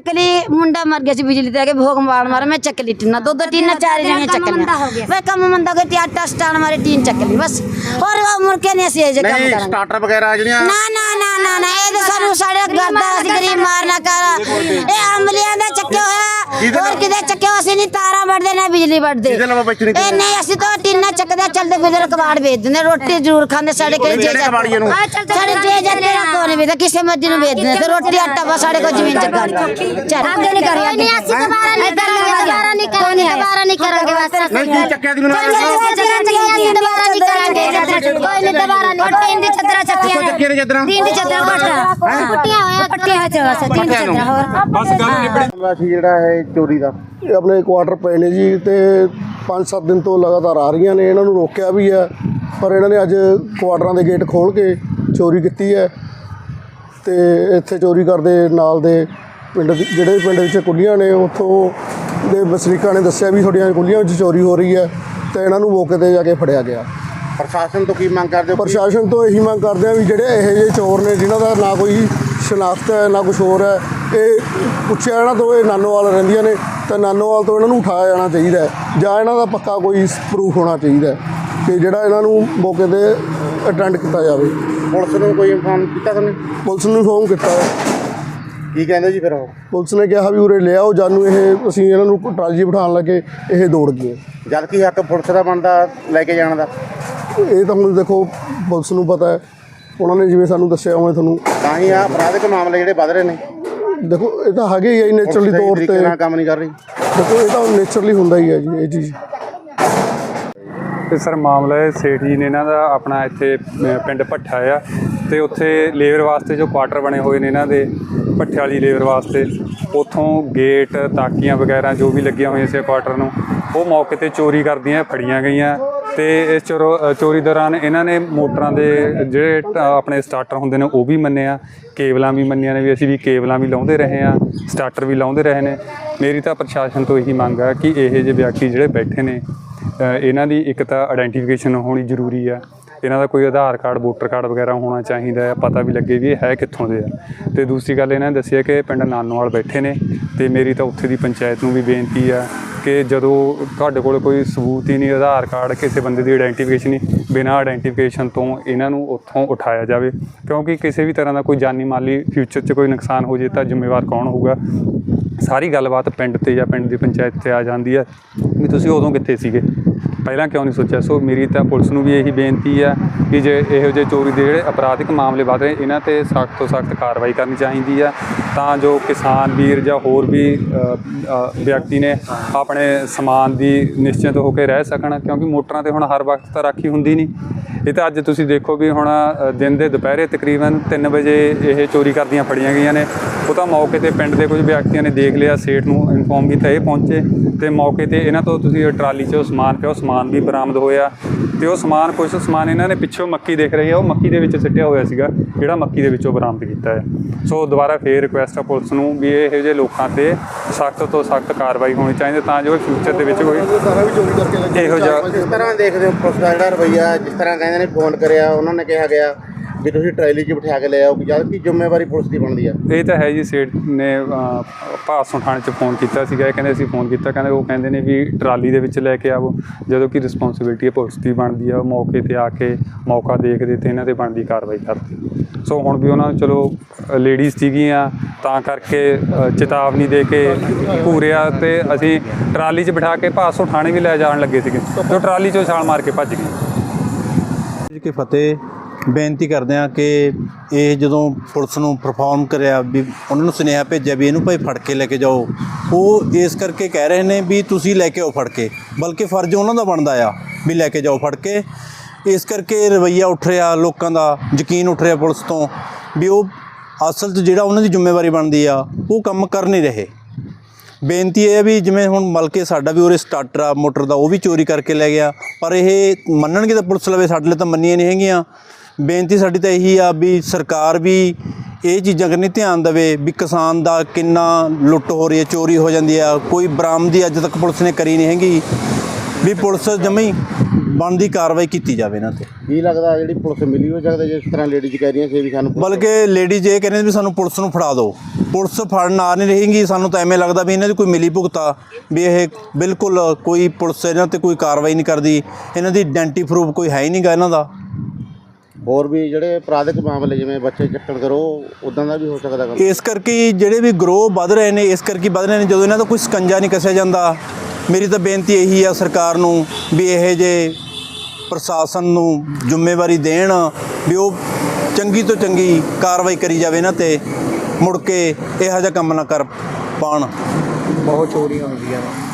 ਚੱਕ ਲਈ ਮੁੰਡਾ ਮਰ ਗਿਆ ਸੀ ਬਿਜਲੀ ਤੇ ਆ ਕੇ ਭੋਗ ਮਾਰ ਮਾਰ ਮੈਂ ਚੱਕ ਲਈ ਟੀਨਾ ਦੋ ਦੋ ਟੀਨਾ ਚਾਰ ਜਣੇ ਚੱਕ ਲਿਆ ਵੇ ਕੰਮ ਮੰਦਾ ਹੋ ਗਿਆ ਤੇ ਆਟਾ ਸਟਾਨ ਮਾਰੇ ਟੀਨ ਚੱਕ ਲਈ ਬਸ। ਹੋਰ ਉਹ ਮੁੜ ਕੇ ਨਹੀਂ ਅਸੀਂ ਇਹ ਜੇ ਕੰਮ ਨਹੀਂ ਕਰਾਂਗੇ। ਸਟਾਰਟਰ ਵਗੈਰਾ ਜਿਹੜੀਆਂ ਨਾ ਨਾ ਨਾ ਨਾ ਨਾ ਇਹ ਤਾਂ ਸਾਨੂੰ ਸਾਡੇ ਗਰਦਾ ਅਸੀਂ ਗਰੀਬ ਮਾਰਨਾ ਕਰ। ਇਹ ਅੰਬਲੀਆਂ ਦਾ ਚੱਕਿਆ ਹੋਇਆ ਹੋਰ ਕਿਤੇ ਚੱਕਿਆ ਹੋਇਆ, ਅਸੀਂ ਨਹੀਂ ਤਾਰਾਂ ਵੱਢਦੇ ਨਾ ਬਿਜਲੀ ਵੱਢਦੇ। ਇਹਦੇ ਨਾਲ ਬਚਣੀ ਇਹ ਨਹੀਂ ਅਸੀਂ ਤਾਂ ਟੀਨਾ ਚੱਕਦੇ ਚੱਲਦੇ ਫਿਰਦੇ ਕਬਾੜ ਵੇਚ ਦਿੰਦੇ ਰੋਟੀ ਜ਼ਰੂਰ ਖਾਂਦੇ ਸਾਡੇ ਕੋਲ ਜੇ ਜਿਹੜੇ ਕਬਾੜੀਏ ਨੂੰ? ਸਾਡੇ ਜੇ ਜਾਂਦੇ ਨਾ ਕੋਨੇ ਵੇਚਦਾ ਕਿਸੇ ਮਰਜ਼ੀ ਨੂੰ ਵੇਚ ਦਿੰਦੇ ਤੇ ਰੋਟੀ ਆਟਾ ਬਸ ਸਾਡੇ ਕੋਲ ਜ਼ਮੀਨ ਚੱਕਾ ਨਹੀਂ ਚੱਲ ਅੱਗੇ ਨਹੀਂ ਕਰੀ ਅੱਗੇ ਅਸੀਂ ਦੁਬਾਰਾ ਨਹੀਂ ਦੁਬਾਰਾ ਨਹੀਂ ਕਰਾਂਗੇ ਦੁਬਾਰਾ ਨਹੀਂ ਕਰਾਂਗੇ ਬਸ ਨਹੀਂ ਚੱਕਿਆ ਦੀ ਮੈਨੂੰ ਕੋਈ ਨਹੀਂ ਦੁਬਾਰਾ ਨਹੀਂ ਕਰਾਂਗੇ ਕੋਈ ਨਹੀਂ ਦੁਬਾਰਾ ਨਹੀਂ ਚੱਕੀਆਂ ਚੱਕੀਆਂ ਨੇ ਚੱਦਰਾਂ ਦੀ ਪੱਟਾ ਪੱਟੀਆਂ ਹੋਇਆ ਪੱਟੀਆਂ ਹੋਇਆ ਬਸ ਦੀ ਚੱਦਰਾ ਹੋਰ। ਬਸ ਗੱਲ ਨਿਬੜੀ ਮਾਮਲਾ ਸੀ ਜਿਹੜਾ ਹੈ ਚੋਰੀ ਦਾ। ਇਹ ਆਪਣੇ ਕੁਆਟਰ ਪਏ ਨੇ ਜੀ ਤੇ 5-7 ਦਿਨ ਤੋਂ ਲਗਾਤਾਰ ਆ ਰਹੀਆਂ ਨੇ। ਇਹਨਾਂ ਨੂੰ ਰੋਕਿਆ ਵੀ ਹੈ ਪਰ ਇਹਨਾਂ ਨੇ ਅੱਜ ਕੁਆਟਰਾਂ ਦੇ ਗੇਟ ਖੋਲ ਕੇ ਚੋਰੀ ਕੀਤੀ ਹੈ। ਤੇ ਇੱਥੇ ਚੋਰੀ ਕਰਦੇ ਨਾਲ ਦੇ ਪਿੰਡ ਦੀ- ਜਿਹੜੇ ਪਿੰਡ ਵਿੱਚ ਕੁੱਲੀਆਂ ਨੇ ਉੱਥੋਂ ਦੇ ਵਸਨੀਕਾਂ ਨੇ ਦੱਸਿਆ ਵੀ ਤੁਹਾਡੀਆਂ ਕੁੱਲੀਆਂ ਵਿੱਚ ਚੋਰੀ ਹੋ ਰਹੀ ਹੈ ਤੇ ਇਹਨਾਂ ਨੂੰ ਮੌਕੇ ਤੇ ਜਾ ਕੇ ਫੜਿਆ ਗਿਆ। ਪ੍ਰਸ਼ਾਸਨ ਤੋਂ ਕੀ ਮੰਗ ਕਰਦੇ ਹੋ? ਪ੍ਰਸ਼ਾਸਨ ਤੋਂ ਇਹੀ ਮੰਗ ਕਰਦੇ ਆ ਵੀ ਜਿਹੜੇ ਇਹੋ ਜਿਹੇ ਚੋਰ ਨੇ ਜਿਨ੍ਹਾਂ ਦਾ ਨਾ ਕੋਈ ਸ਼ਨਾਖਤ ਹੈ ਨਾ ਕੁਛ ਹੋਰ ਹੈ ਇਹ ਪੁੱਛਿਆ ਇਹਨਾਂ ਤੋਂ ਇਹ ਨਾਨੋਵਾਲ ਰਹਿੰਦੀਆਂ ਨੇ ਤਾਂ ਨਾਨੋਵਾਲ ਤੋਂ ਇਹਨਾਂ ਨੂੰ ਉਠਾਇਆ ਜਾਣਾ ਚਾਹੀਦਾ ਹੈ ਜਾਂ ਇਹਨਾਂ ਦਾ ਪੱਕਾ ਕੋਈ ਪ੍ਰੂਫ ਹੋਣਾ ਚਾਹੀਦਾ ਕਿ ਜਿਹੜਾ ਇਹਨਾਂ ਨੂੰ ਮੌਕੇ ਤੇ ਅਟੈਂਡ ਕੀਤਾ ਜਾਵੇ। ਪੁਲਿਸ ਨੂੰ ਕੋਈ ਇਨਫਾਰਮ ਕੀਤਾ ਤੁਹਾਨੂੰ ਪੁਲਿਸ ਨੂੰ ਇਨਫੋਰਮ ਕੀਤਾ ਹੈ। ਕੀ ਕਹਿੰਦੇ ਜੀ ਫਿਰ ਉਹ? ਪੁਲਿਸ ਨੇ ਕਿਹਾ ਵੀ ਉਰੇ ਲਿਆਓ ਜਾਨੂੰ ਇਹ ਅਸੀਂ ਇਹਨਾਂ ਨੂੰ ਟਰਾਲੀ ਬਿਠਾਉਣ ਲੱਗੇ ਇਹ ਦੌੜ ਗਏ। ਜਦ ਕੀ ਹੱਕ ਪੁਲਿਸ ਦਾ ਬਣਦਾ ਲੈ ਕੇ ਜਾਣ ਦਾ। ਇਹ ਤਾਂ ਹੁਣ ਦੇਖੋ ਪੁਲਿਸ ਨੂੰ ਪਤਾ ਹੈ। ਉਹਨਾਂ ਨੇ ਜਿਵੇਂ ਸਾਨੂੰ ਦੱਸਿਆ ਉਵੇਂ ਤੁਹਾਨੂੰ ਤਾਂ ਹੀ ਆ ਅਪਰਾਧਿਕ ਮਾਮਲੇ ਜਿਹੜੇ ਵੱਧ ਰਹੇ ਨੇ। ਦੇਖੋ ਇਹ ਤਾਂ ਹੈਗੇ ਹੀ ਆ ਨੇਚਰਲੀ ਤੌਰ ਤੇ। ਨਾਲ ਕੰਮ ਨਹੀਂ ਕਰ ਰਹੀ। ਦੇਖੋ ਇਹ ਤਾਂ ਨੇਚਰਲੀ ਹੁੰਦਾ ਹੀ ਹੈ ਜੀ ਇਹ ਚੀਜ਼। ਤੇ ਸਰ ਮਾਮਲਾ ਹੈ ਸੇਠ ਜੀ ਨੇ ਇਹਨਾਂ ਦਾ ਆਪਣਾ ਇੱਥੇ ਪਿੰਡ ਭੱਠਾ ਆ। ਤੇ ਉੱਥੇ ਲੇਬਰ ਵਾਸਤੇ ਜੋ ਕੁਆਟਰ ਬਣੇ ਹੋਏ ਨੇ ਇਹਨਾਂ ਦੇ ਭੱਠੇ ਵਾਲੀ ਲੇਬਰ ਵਾਸਤੇ ਉਥੋਂ ਗੇਟ ਤਾਕੀਆਂ ਵਗੈਰਾ ਜੋ ਵੀ ਲੱਗੀਆਂ ਹੋਈਆਂ ਸੀ ਕੁਆਟਰ ਨੂੰ ਉਹ ਮੌਕੇ ਤੇ ਚੋਰੀ ਕਰਦੀਆਂ ਫੜੀਆਂ ਗਈਆਂ। ਤੇ ਇਸ ਚੋਰੋ ਚੋਰੀ ਦੌਰਾਨ ਇਹਨਾਂ ਨੇ ਮੋਟਰਾਂ ਦੇ ਜਿਹੜੇ ਟ- ਆਪਣੇ ਸਟਾਰਟਰ ਹੁੰਦੇ ਨੇ, ਉਹ ਵੀ ਮੰਨਿਆ ਕੇਬਲਾਂ ਵੀ ਮੰਨੀਆਂ ਨੇ ਵੀ, ਅਸੀਂ ਵੀ ਕੇਬਲਾਂ ਵੀ ਲਾਉਂਦੇ ਰਹੇ ਆ ਸਟਾਰਟਰ ਵੀ ਲਾਉਂਦੇ ਰਹੇ ਨੇ। ਮੇਰੀ ਤਾਂ ਪ੍ਰਸ਼ਾਸਨ ਤੋਂ ਇਹੀ ਮੰਗ ਆ ਕਿ ਇਹੋ ਜਿਹੇ ਵਿਅਕਤੀ ਜਿਹੜੇ ਬੈਠੇ ਨੇ ਇਹਨਾਂ ਦੀ ਇੱਕ ਤਾਂ ਆਇਡੈਂਟੀਫਿਕੇਸ਼ਨ ਹੋਣੀ ਜ਼ਰੂਰੀ ਆ। ਇਹਨਾਂ ਦਾ ਕੋਈ ਆਧਾਰ ਕਾਰਡ, ਵੋਟਰ ਕਾਰਡ ਵਗੈਰਾ ਹੋਣਾ ਚਾਹੀਦਾ ਹੈ ਪਤਾ ਵੀ ਲੱਗੇ ਵੀ ਇਹ ਹੈ ਕਿੱਥੋਂ ਦੇ ਆ। ਤੇ ਦੂਸਰੀ ਗੱਲ, ਇਹਨਾਂ ਨੇ ਦੱਸਿਆ ਕਿ ਪਿੰਡ ਨਾਨੋਵਾਲ ਬੈਠੇ ਨੇ, ਤੇ ਮੇਰੀ ਤਾਂ ਉੱਥੇ ਦੀ ਪੰਚਾਇਤ ਨੂੰ ਵੀ ਬੇਨਤੀ ਆ ਕਿ ਜਦੋਂ ਤੁਹਾਡੇ ਕੋਲ ਕੋਈ ਸਬੂਤ ਹੀ ਨਹੀਂ, ਆਧਾਰ ਕਾਰਡ ਕਿਸੇ ਬੰਦੇ ਦੀ ਆਇਡੈਂਟੀਫਿਕੇਸ਼ਨ ਨਹੀਂ ਬਿਨਾਂ ਆਇਡੈਂਟੀਫਿਕੇਸ਼ਨ ਤੋਂ ਇਹਨਾਂ ਨੂੰ ਉੱਥੋਂ ਉਠਾਇਆ ਜਾਵੇ। ਕਿਉਂਕਿ ਕਿਸੇ ਵੀ ਤਰ੍ਹਾਂ ਦਾ ਕੋਈ ਜਾਨੀ ਮਾਲੀ ਫਿਊਚਰ 'ਚ ਕੋਈ ਨੁਕਸਾਨ ਹੋ ਜੇ ਤਾਂ ਜ਼ਿੰਮੇਵਾਰ ਕੌਣ ਹੋਊਗਾ? ਸਾਰੀ ਗੱਲਬਾਤ ਪਿੰਡ ਤੇ ਜਾਂ ਪਿੰਡ ਦੀ ਪੰਚਾਇਤ ਤੇ ਆ ਜਾਂਦੀ ਹੈ। ਵੀ ਤੁਸੀਂ ਉਦੋਂ ਕਿੱਥੇ ਸੀਗੇ? ਪਹਿਲਾਂ ਕਿਉਂ ਨਹੀਂ ਸੋਚਿਆ? ਸੋ ਮੇਰੀ ਤਾਂ ਪੁਲਿਸ ਨੂੰ ਵੀ ਇਹੀ ਬੇਨਤੀ ਆ ਕਿ ਜੇ ਇਹੋ ਜਿਹੇ ਚੋਰੀ ਦੇ ਜਿਹੜੇ ਅਪਰਾਧਿਕ ਮਾਮਲੇ ਵੱਧ ਰਹੇ, ਇਹਨਾਂ ਤੇ ਸਖਤ ਤੋਂ ਸਖਤ ਕਾਰਵਾਈ ਕਰਨੀ ਚਾਹੀਦੀ ਆ, ਤਾਂ ਜੋ ਕਿਸਾਨ ਵੀਰ ਜਾਂ ਹੋਰ ਵੀ ਵਿਅਕਤੀ ਨੇ ਆਪਣੇ ਸਮਾਨ ਦੀ ਨਿਸ਼ਚਿਤ ਹੋ ਕੇ ਰਹਿ ਸਕਣ, ਕਿਉਂਕਿ ਮੋਟਰਾਂ ਤੇ ਹੁਣ ਹਰ ਵਕਤ ਤਾਂ ਰਾਖੀ ਹੁੰਦੀ ਨਹੀਂ। ਇਹ ਤਾਂ ਅੱਜ ਤੁਸੀਂ ਦੇਖੋ ਵੀ ਹੁਣ ਦਿਨ ਦੇ ਦੁਪਹਿਰੇ ਤਕਰੀਬਨ 3 ਵਜੇ ਇਹ ਚੋਰੀ ਕਰਦੀਆਂ ਫੜੀਆਂ ਗਈਆਂ ਨੇ। ਉਹ ਤਾਂ ਮੌਕੇ ਤੇ ਪਿੰਡ ਦੇ ਕੁਝ ਵਿਅਕਤੀਆਂ ਨੇ ਦੇਖ ਲਿਆ ਸੇਠ ਨੂੰ ਇਨਫੋਰਮ ਕੀਤਾ ਇਹ ਪਹੁੰਚੇ ਤੇ ਮੌਕੇ ਤੇ ਇਹਨਾਂ ਤੋਂ ਤੁਸੀਂ ਇਹ ਟਰਾਲੀ 'ਚ ਉਹ ਸਮਾਨ ਪਿਆ ਉਹ ਸਮਾਨ ਵੀ ਬਰਾਮਦ ਹੋਇਆ ਤੇ ਉਹ ਸਮਾਨ ਕੁਝ ਸਮਾਨ ਇਹਨਾਂ ਨੇ ਪਿੱਛੋਂ ਮੱਕੀ ਦੇਖ ਰਹੀ ਹੈ ਉਹ ਮੱਕੀ ਦੇ ਵਿੱਚ ਸਿੱਟਿਆ ਹੋਇਆ ਸੀਗਾ ਜਿਹੜਾ ਮੱਕੀ ਦੇ ਵਿੱਚੋਂ ਬਰਾਮਦ ਕੀਤਾ ਹੈ। ਸੋ ਦੁਬਾਰਾ ਫੇਰ ਰਿਕੁਐਸਟ ਆ ਪੁਲਿਸ ਨੂੰ ਵੀ ਇਹੋ ਜਿਹੇ ਲੋਕਾਂ ਤੇ ਸਖਤ ਤੋਂ ਸਖਤ ਕਾਰਵਾਈ ਹੋਣੀ ਚਾਹੀਦੀ ਤਾਂ ਜੋ ਫਿਊਚਰ ਦੇ ਵਿੱਚ ਕੋਈ ਇਹੋ ਜਿਹਾ ਜਿਸ ਤਰ੍ਹਾਂ ਦੇਖਦੇ ਹੋ ਪੁਲਿਸ ਦਾ ਜਿਹੜਾ ਰਵਈਆ ਜਿਸ ਤਰ੍ਹਾਂ ਕਹਿੰਦੇ ਨੇ ਫੋਨ ਕਰਿਆ ਉਹਨਾਂ ਨੇ ਕਿਹਾ ਗਿਆ ਵੀ ਤੁਸੀਂ ਟਰਾਲੀ 'ਚ ਬਿਠਾ ਕੇ ਲੈ ਆਓ ਜਦ ਕਿ ਜ਼ਿੰਮੇਵਾਰੀ ਪੁਲਿਸ ਦੀ ਬਣਦੀ ਆ। ਇਹ ਤਾਂ ਹੈ ਜੀ ਸੇਠ ਨੇ ਅਹ, ਭਾਸੋਂ ਥਾਣੇ 'ਚ ਫੋਨ ਕੀਤਾ ਸੀਗਾ ਇਹ ਕਹਿੰਦੇ ਅਸੀਂ ਫੋਨ ਕੀਤਾ ਕਹਿੰਦੇ ਉਹ ਕਹਿੰਦੇ ਨੇ ਵੀ ਟਰਾਲੀ ਦੇ ਵਿੱਚ ਲੈ ਕੇ ਆਵੋ ਜਦੋਂ ਕਿ ਰਿਸਪੌਂਸਿਬਿਲਟੀ ਹੈ ਪੁਲਿਸ ਦੀ ਬਣਦੀ ਆ ਉਹ ਮੌਕੇ ਤੇ ਆ ਕੇ ਮੌਕਾ ਦੇਖਦੇ ਤੇ ਇਹਨਾਂ ਤੇ ਬਣਦੀ ਕਾਰਵਾਈ ਕਰਦੇ। ਸੋ ਹੁਣ ਵੀ ਉਹਨਾਂ ਨੂੰ ਚਲੋ ਲੇਡੀਜ਼ ਸੀਗੀਆਂ ਤਾਂ ਕਰਕੇ ਚੇਤਾਵਨੀ ਦੇ ਕੇ ਪੂਰਿਆ ਤੇ ਅਸੀਂ ਟਰਾਲੀ 'ਚ ਬਿਠਾ ਕੇ ਭਾਸੋਂ ਥਾਣੇ ਵੀ ਲੈ ਜਾਣ ਲੱਗੇ ਸੀਗੇ ਜੋ ਟਰਾਲੀ 'ਚੋਂ ਛਾਲ ਮਾਰ ਕੇ ਭੱਜ ਗਏ। ਕੀ ਫਤਿਹ ਬੇਨਤੀ ਕਰਦੇ ਆ ਕਿ ਇਹ ਜਦੋਂ ਪੁਲਿਸ ਨੂੰ ਪਰਫਾਰਮ ਕਰਿਆ ਵੀ ਉਹਨਾਂ ਨੂੰ ਸੁਨੇਹਾ ਭੇਜਿਆ ਵੀ ਇਹਨੂੰ ਭਾਈ ਫੜ ਕੇ ਲੈ ਕੇ ਜਾਓ, ਉਹ ਇਸ ਕਰਕੇ ਕਹਿ ਰਹੇ ਨੇ ਵੀ ਤੁਸੀਂ ਲੈ ਕੇ ਆਓ ਫੜ ਕੇ, ਬਲਕਿ ਫਰਜ਼ ਉਹਨਾਂ ਦਾ ਬਣਦਾ ਆ ਵੀ ਲੈ ਕੇ ਜਾਓ ਫੜ ਕੇ। ਇਸ ਕਰਕੇ ਰਵਈਆ ਉੱਠ ਰਿਹਾ ਲੋਕਾਂ ਦਾ, ਯਕੀਨ ਉੱਠ ਰਿਹਾ ਪੁਲਿਸ ਤੋਂ ਵੀ ਉਹ ਅਸਲ 'ਚ ਜਿਹੜਾ ਉਹਨਾਂ ਦੀ ਜ਼ਿੰਮੇਵਾਰੀ ਬਣਦੀ ਆ, ਉਹ ਕੰਮ ਕਰ ਨਹੀਂ ਰਹੇ। ਬੇਨਤੀ ਇਹ ਹੈ ਵੀ ਜਿਵੇਂ ਹੁਣ ਮਲਕੇ ਸਾਡਾ ਵੀ ਉਰੇ ਸਟਾਰਟਰ ਆ, ਮੋਟਰ ਦਾ, ਉਹ ਵੀ ਚੋਰੀ ਕਰਕੇ ਲੈ ਗਿਆ। ਪਰ ਇਹ ਮੰਨਣਗੇ ਤਾਂ ਪੁਲਿਸ ਲਵੇ ਸਾਡੇ ਲਈ ਤਾਂ ਮੰਨੀਆਂ ਨਹੀਂ ਹੈਗੀਆਂ। ਬੇਨਤੀ ਸਾਡੀ ਤਾਂ ਇਹੀ ਆ ਵੀ ਸਰਕਾਰ ਵੀ ਇਹ ਚੀਜ਼ਾਂ ਕਰਨੀ ਧਿਆਨ ਦੇਵੇ ਵੀ ਕਿਸਾਨ ਦਾ ਕਿੰਨਾ ਲੁੱਟ ਹੋ ਰਹੀ ਹੈ, ਚੋਰੀ ਹੋ ਜਾਂਦੀ ਆ। ਕੋਈ ਬਰਾਮਦੀ ਅੱਜ ਤੱਕ ਪੁਲਿਸ ਨੇ ਕਰੀ ਨਹੀਂ ਹੈਗੀ। ਵੀ ਪੁਲਿਸ ਜਮਈ ਬਣਦੀ ਕਾਰਵਾਈ ਕੀਤੀ ਜਾਵੇ ਇਹਨਾਂ ਤੇ। ਕੀ ਲੱਗਦਾ ਜਿਹੜੀ ਪੁਲਿਸ ਮਿਲੀ ਹੋ? ਸਕਦਾ ਜਿਸ ਤਰ੍ਹਾਂ ਲੇਡੀਜ਼ ਕਹਿ ਰਹੀਆਂ ਸੀ ਵੀ ਸਾਨੂੰ ਪੁਲਿਸ- ਬਲਕਿ ਲੇਡੀਜ਼ ਇਹ ਕਹਿੰਦੇ ਵੀ ਸਾਨੂੰ ਪੁਲਿਸ ਨੂੰ ਫੜਾ ਦਿਓ। ਪੁਲਿਸ ਫੜਨ ਆ ਨਹੀਂ ਰਹੇਗੀ ਸਾਨੂੰ ਤਾਂ ਐਵੇਂ ਲੱਗਦਾ ਵੀ ਇਹਨਾਂ ਦੀ ਕੋਈ ਮਿਲੀ ਭੁਗਤਾ ਵੀ ਇਹ ਬਿਲਕੁਲ ਕੋਈ ਪੁਲਿਸ ਇਹਨਾਂ ਤੇ ਕੋਈ ਕਾਰਵਾਈ ਨਹੀਂ ਕਰਦੀ। ਇਹਨਾਂ ਦੀ ਆਇਡੈਂਟੀ ਪ੍ਰੂਫ ਕੋਈ ਹੈ ਹੀ ਨਹੀਂਗਾ ਇਹਨਾਂ ਦਾ। ਹੋਰ ਵੀ ਜਿਹੜੇ ਅਪਰਾਧਿਕ ਮਾਮਲੇ ਜਿਵੇਂ ਬੱਚੇ ਚੱਕਣ ਕਰੋ ਉਦਾਂ ਦਾ ਵੀ ਹੋ ਸਕਦਾ ਕੰਮ। ਇਸ ਕਰਕੇ ਹੀ ਜਿਹੜੇ ਵੀ ਗਰੋਹ ਵੱਧ ਰਹੇ ਨੇ ਇਸ ਕਰਕੇ ਵੱਧ ਰਹੇ ਨੇ ਜਦੋਂ ਇਹਨਾਂ ਦਾ ਕੋਈ ਸਕੰਜਾ ਨਹੀਂ ਕੱਸਿਆ ਜਾਂਦਾ ਮੇਰੀ ਤਾਂ ਬੇਨਤੀ ਇਹੀ ਆ ਸਰਕਾਰ ਨੂੰ ਵੀ ਇਹ ਜੇ ਪ੍ਰਸ਼ਾਸਨ ਨੂੰ ਜ਼ਿੰਮੇਵਾਰੀ ਦੇਣ, ਵੀ ਉਹ ਚੰਗੀ ਤੋਂ ਚੰਗੀ ਕਾਰਵਾਈ ਕਰੀ ਜਾਵੇ ਇਹਨਾਂ ਤੇ, ਮੁੜ ਕੇ ਇਹੋ ਜਿਹਾ ਕੰਮ ਨਾ ਕਰ ਪਾਣ ਬਹੁਤ ਚੋਰੀਆਂ ਹੁੰਦੀਆਂ ਵਾ